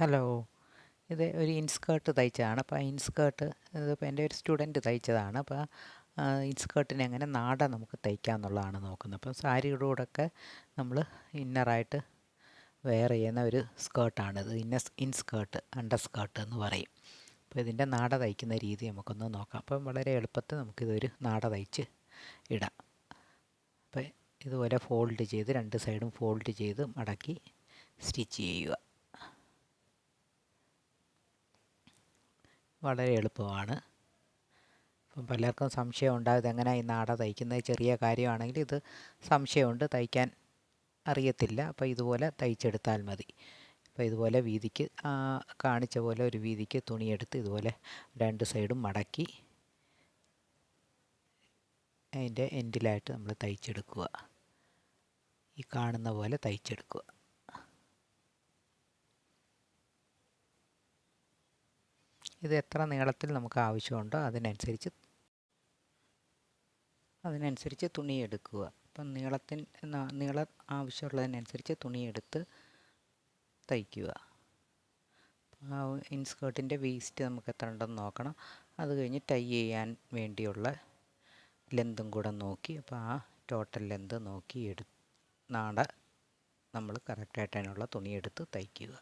Hello. ഇത് ഒരു ഇൻസ്കേർട്ട് തയ്ച്ചതാണ്. അപ്പോൾ ആ ഇൻസ്കേർട്ട് ഇതിപ്പോൾ എന്റെ ഒരു സ്റ്റുഡന്റ് തയ്ച്ചതാണ്. അപ്പോൾ ഇൻസ്കേർട്ടിന് എങ്ങനെ നാട നമുക്ക് തയ്ക്കാം എന്നുള്ളതാണ് നോക്കുന്നത്. അപ്പം സാരിയുടെ കൂടെയൊക്കെ നമ്മൾ ഇന്നറായിട്ട് വെയർ ചെയ്യുന്ന ഒരു സ്കേർട്ടാണിത് ഇന്ന ഇൻസ്കേർട്ട് അണ്ടർ സ്കേർട്ട് എന്ന് പറയും. അപ്പോൾ ഇതിന്റെ നാട തയ്ക്കുന്ന രീതി നമുക്കൊന്ന് നോക്കാം. അപ്പം വളരെ എളുപ്പത്തിൽ നമുക്കിതൊരു നാട തയ്ച്ച് ഇടാം. അപ്പോൾ ഇതുപോലെ ഫോൾഡ് ചെയ്ത് രണ്ട് സൈഡും ഫോൾഡ് ചെയ്ത് മടക്കി സ്റ്റിച്ച് ചെയ്യുക. വളരെ എളുപ്പമാണ്. അപ്പം പലർക്കും സംശയം ഉണ്ടാകും എങ്ങനെ ഈ നാട തയ്ക്കുന്നത്? ചെറിയ കാര്യമാണെങ്കിൽ ഇത് സംശയമുണ്ട് തയ്ക്കാൻ അറിയത്തില്ല. അപ്പോൾ ഇതുപോലെ തയ്ച്ചെടുത്താൽ മതി. അപ്പോൾ ഇതുപോലെ വീതിക്ക് കാണിച്ച പോലെ ഒരു വീതിക്ക് തുണിയെടുത്ത് ഇതുപോലെ രണ്ട് സൈഡും മടക്കി അതിന്റെ എൻഡിലായിട്ട് നമ്മൾ തയ്ച്ചെടുക്കുക. ഈ കാണുന്ന പോലെ തയ്ച്ചെടുക്കുക. ഇത് എത്ര നീളത്തിൽ നമുക്ക് ആവശ്യമുണ്ടോ അതിനനുസരിച്ച് അതിനനുസരിച്ച് തുണി എടുക്കുക അപ്പം നീളത്തിന് നീളം ആവശ്യമുള്ളതിനനുസരിച്ച് തുണിയെടുത്ത് തയ്ക്കുക. ഇൻസ്കേർട്ടിന്റെ വേസ്റ്റ് നമുക്ക് എത്ര ഉണ്ടെന്ന് നോക്കണം. അത് കഴിഞ്ഞ് ടൈ ചെയ്യാൻ വേണ്ടിയുള്ള ലെന്തും കൂടെ നോക്കി. അപ്പോൾ ആ ടോട്ടൽ ലെന്ത് നോക്കി എടു നാട നമ്മൾ കറക്റ്റായിട്ട് അതിനുള്ള തുണിയെടുത്ത് തയ്ക്കുക.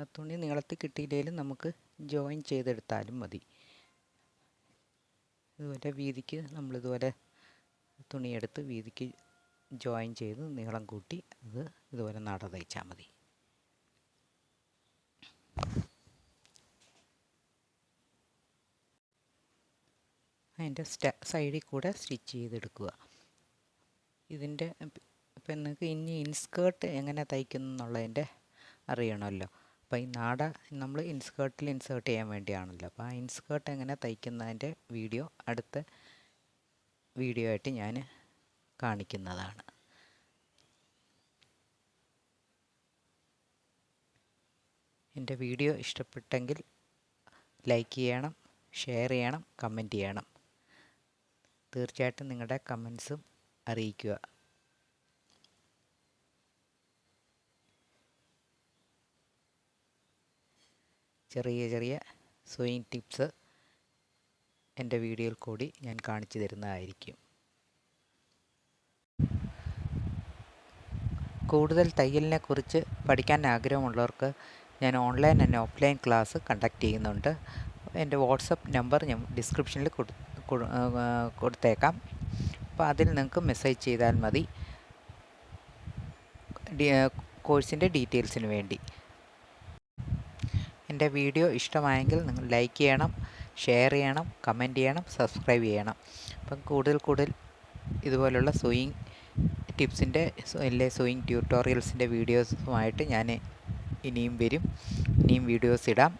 ആ തുണി നീളത്തിൽ കിട്ടിയില്ലെങ്കിലും നമുക്ക് ജോയിൻ ചെയ്തെടുത്താലും മതി. ഇതുപോലെ വീതിക്ക് നമ്മളിതുപോലെ തുണിയെടുത്ത് വീതിക്ക് ജോയിൻ ചെയ്ത് നീളം കൂട്ടി അത് ഇതുപോലെ നട തയ്ച്ചാൽ മതി. അതിന്റെ സൈഡിൽ കൂടെ സ്റ്റിച്ച് ചെയ്തെടുക്കുക. ഇതിന്റെ ഇപ്പം നിങ്ങൾക്ക് ഇനി ഇൻസ്കേർട്ട് എങ്ങനെ തയ്ക്കുന്നു എന്നുള്ളതിന്റെ അറിയണമല്ലോ. അപ്പോൾ ഈ നാട നമ്മൾ ഇൻസ്കേർട്ടിൽ ഇൻസേർട്ട് ചെയ്യാൻ വേണ്ടിയാണല്ലോ. അപ്പോൾ ആ ഇൻസ്കേർട്ട് എങ്ങനെ തയ്ക്കുന്നതിന്റെ വീഡിയോ അടുത്ത വീഡിയോ ആയിട്ട് ഞാൻ കാണിക്കുന്നതാണ്. എന്റെ വീഡിയോ ഇഷ്ടപ്പെട്ടെങ്കിൽ ലൈക്ക് ചെയ്യണം ഷെയർ ചെയ്യണം കമന്റ് ചെയ്യണം. തീർച്ചയായിട്ടും നിങ്ങളുടെ കമൻസും അറിയിക്കുക. ചെറിയ ചെറിയ സൂയിങ് ടിപ്സ് എന്റെ വീഡിയോയിൽ കൂടി ഞാൻ കാണിച്ചു തരുന്നതായിരിക്കും. കൂടുതൽ തയ്യലിനെ കുറിച്ച് പഠിക്കാൻ ആഗ്രഹമുള്ളവർക്ക് ഞാൻ online and offline class conduct ചെയ്യുന്നുണ്ട്. എന്റെ വാട്സപ്പ് നമ്പർ ഞാൻ ഡിസ്ക്രിപ്ഷനിൽ കൊടുത്തേക്കാം. അപ്പോൾ അതിൽ നിങ്ങൾക്ക് മെസ്സേജ് ചെയ്താൽ മതി. കോഴ്സിന്റെ ഡീറ്റെയിൽസിന് വേണ്ടി. എന്റെ വീഡിയോ ഇഷ്ടമായെങ്കിൽ നിങ്ങൾ ലൈക്ക് ചെയ്യണം ഷെയർ ചെയ്യണം കമന്റ് ചെയ്യണം സബ്സ്ക്രൈബ് ചെയ്യണം. അപ്പം കൂടുതൽ കൂടുതൽ ഇതുപോലുള്ള സൂയിങ് ടിപ്സിന്റെ അല്ലെ സൂയിങ് ട്യൂട്ടോറിയൽസിന്റെ വീഡിയോസുമായിട്ട് ഞാൻ ഇനിയും വരും. ഇനിയും വീഡിയോസ് ഇടാം.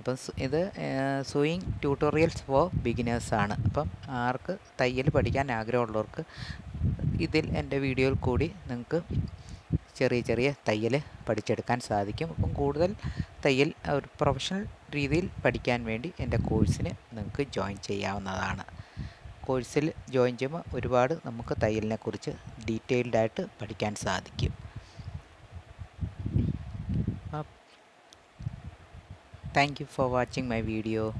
അപ്പം ഇത് സൂയിങ് ട്യൂട്ടോറിയൽസ് ഫോർ ബിഗിനേഴ്സാണ് അപ്പം ആർക്ക് തയ്യൽ പഠിക്കാൻ ആഗ്രഹമുള്ളവർക്ക് ഇതിൽ എന്റെ വീഡിയോയിൽ കൂടി നിങ്ങൾക്ക് ചെറിയ ചെറിയ തയ്യൽ പഠിച്ചെടുക്കാൻ സാധിക്കും. അപ്പം കൂടുതൽ തയ്യൽ ഒരു പ്രൊഫഷണൽ രീതിയിൽ പഠിക്കാൻ വേണ്ടി എന്റെ കോഴ്സിന് നിങ്ങൾക്ക് ജോയിൻ ചെയ്യാവുന്നതാണ്. കോഴ്സിൽ ജോയിൻ ചെയ്യുമ്പോൾ ഒരുപാട് നമുക്ക് തയ്യലിനെ കുറിച്ച് ഡീറ്റെയിൽഡായിട്ട് പഠിക്കാൻ സാധിക്കും. Thank you for watching my video